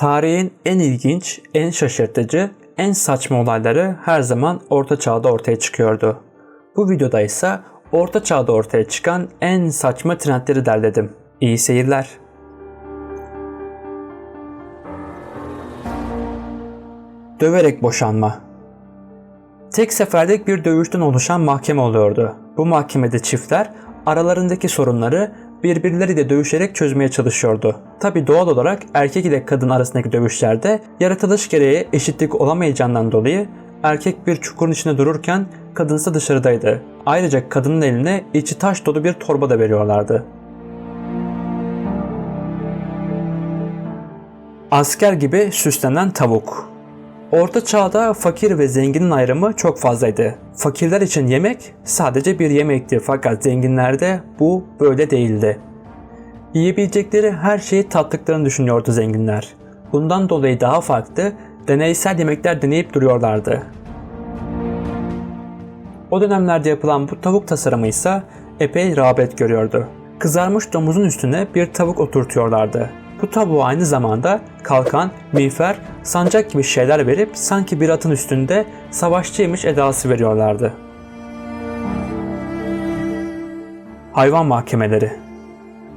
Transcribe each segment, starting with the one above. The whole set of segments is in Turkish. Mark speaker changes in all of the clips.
Speaker 1: Tarihin en ilginç, en şaşırtıcı, en saçma olayları her zaman Orta Çağ'da ortaya çıkıyordu. Bu videoda ise Orta Çağ'da ortaya çıkan en saçma trendleri derledim. İyi seyirler. Döverek boşanma. Tek seferlik bir dövüşten oluşan mahkeme oluyordu. Bu mahkemede çiftler aralarındaki sorunları birbirleriyle dövüşerek çözmeye çalışıyordu. Tabi doğal olarak erkek ile kadın arasındaki dövüşlerde yaratılış gereği eşitlik olamayacağından dolayı erkek bir çukurun içinde dururken kadınsa dışarıdaydı. Ayrıca kadının eline içi taş dolu bir torba da veriyorlardı. Asker gibi süslenen tavuk. Orta çağda fakir ve zenginin ayrımı çok fazlaydı. Fakirler için yemek sadece bir yemekti fakat zenginlerde bu böyle değildi. Yiyebilecekleri her şeyi tattıklarını düşünüyordu zenginler. Bundan dolayı daha farklı, deneysel yemekler deneyip duruyorlardı. O dönemlerde yapılan bu tavuk tasarımı ise epey rağbet görüyordu. Kızarmış domuzun üstüne bir tavuk oturtuyorlardı. Bu tavuğa aynı zamanda kalkan, miğfer, sancak gibi şeyler verip sanki bir atın üstünde savaşçıymış edası veriyorlardı. Hayvan mahkemeleri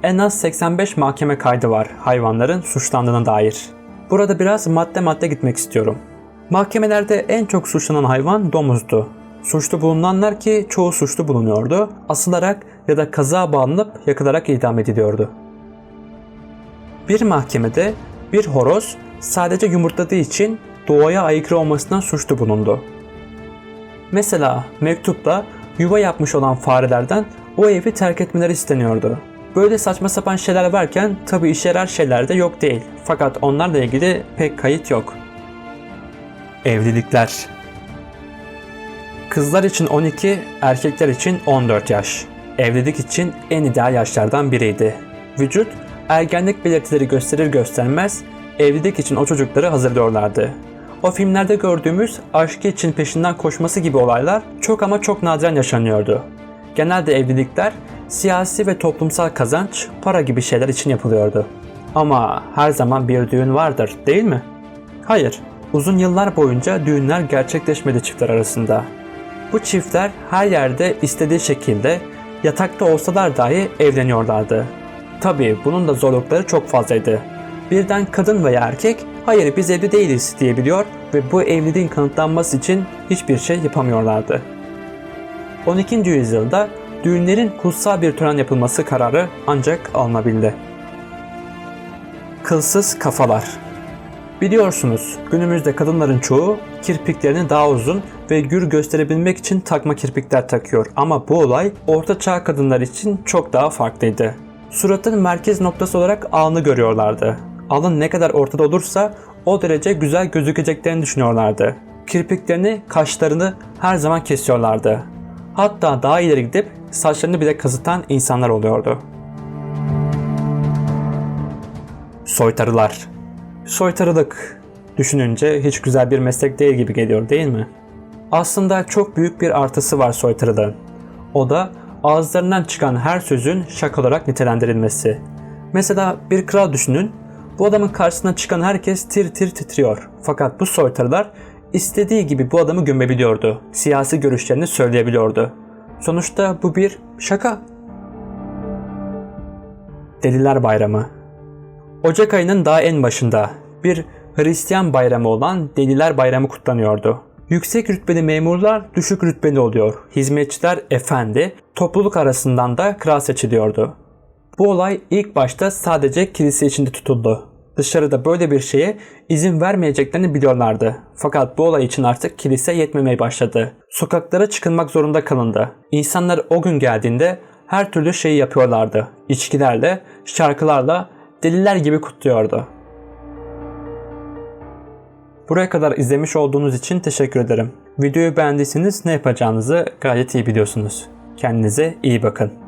Speaker 1: En az 85 mahkeme kaydı var hayvanların suçlandığına dair. Burada biraz madde madde gitmek istiyorum. Mahkemelerde en çok suçlanan hayvan domuzdu. Suçlu bulunanlar ki çoğu suçlu bulunuyordu, asılarak ya da kaza bağlanıp yakılarak idam ediliyordu. Bir mahkemede bir horoz sadece yumurtladığı için doğaya aykırı olmasından suçlu bulundu. Mesela mektupta yuva yapmış olan farelerden o evi terk etmeleri isteniyordu. Böyle saçma sapan şeyler varken tabi işe yarar şeyler de yok değil. Fakat onlarla ilgili pek kayıt yok. Evlilikler Kızlar için 12, erkekler için 14 yaş. Evlilik için en ideal yaşlardan biriydi. Vücut ergenlik belirtileri gösterir göstermez evlilik için o çocukları hazırlıyorlardı. O filmlerde gördüğümüz aşkı için peşinden koşması gibi olaylar çok ama çok nadiren yaşanıyordu. Genelde evlilikler siyasi ve toplumsal kazanç, para gibi şeyler için yapılıyordu. Ama her zaman bir düğün vardır, değil mi? Hayır, uzun yıllar boyunca düğünler gerçekleşmedi çiftler arasında. Bu çiftler her yerde istediği şekilde yatakta olsalar dahi evleniyorlardı. Tabii bunun da zorlukları çok fazlaydı. Birden kadın veya erkek hayır biz evli değiliz diyebiliyor ve bu evliliğin kanıtlanması için hiçbir şey yapamıyorlardı. 12. yüzyılda düğünlerin kutsal bir tören yapılması kararı ancak alınabildi. Kılsız kafalar Biliyorsunuz günümüzde kadınların çoğu kirpiklerini daha uzun ve gür gösterebilmek için takma kirpikler takıyor ama bu olay orta çağ kadınlar için çok daha farklıydı. Suratın merkez noktası olarak alnı görüyorlardı. Alın ne kadar ortada olursa o derece güzel gözükeceklerini düşünüyorlardı. Kirpiklerini, kaşlarını her zaman kesiyorlardı. Hatta daha ileri gidip saçlarını bile kazıtan insanlar oluyordu. Soytarılar Soytarılık düşününce hiç güzel bir meslek değil gibi geliyor değil mi? Aslında çok büyük bir artısı var soytarılığın. O da ağızlarından çıkan her sözün şaka olarak nitelendirilmesi. Mesela bir kral düşünün. Bu adamın karşısına çıkan herkes tir tir titriyor. Fakat bu soytarılar istediği gibi bu adamı gömebiliyordu. Siyasi görüşlerini söyleyebiliyordu. Sonuçta bu bir şaka. Deliler Bayramı Ocak ayının daha en başında bir Hristiyan bayramı olan Deliler Bayramı kutlanıyordu. Yüksek rütbeli memurlar düşük rütbeli oluyor. Hizmetçiler efendi, topluluk arasından da kral seçiliyordu. Bu olay ilk başta sadece kilise içinde tutuldu. Dışarıda böyle bir şeye izin vermeyeceklerini biliyorlardı. Fakat bu olay için artık kilise yetmemeye başladı. Sokaklara çıkılmak zorunda kalındı. İnsanlar o gün geldiğinde her türlü şeyi yapıyorlardı. İçkilerle, şarkılarla, deliler gibi kutluyordu. Buraya kadar izlemiş olduğunuz için teşekkür ederim. Videoyu beğendiyseniz ne yapacağınızı gayet iyi biliyorsunuz. Kendinize iyi bakın.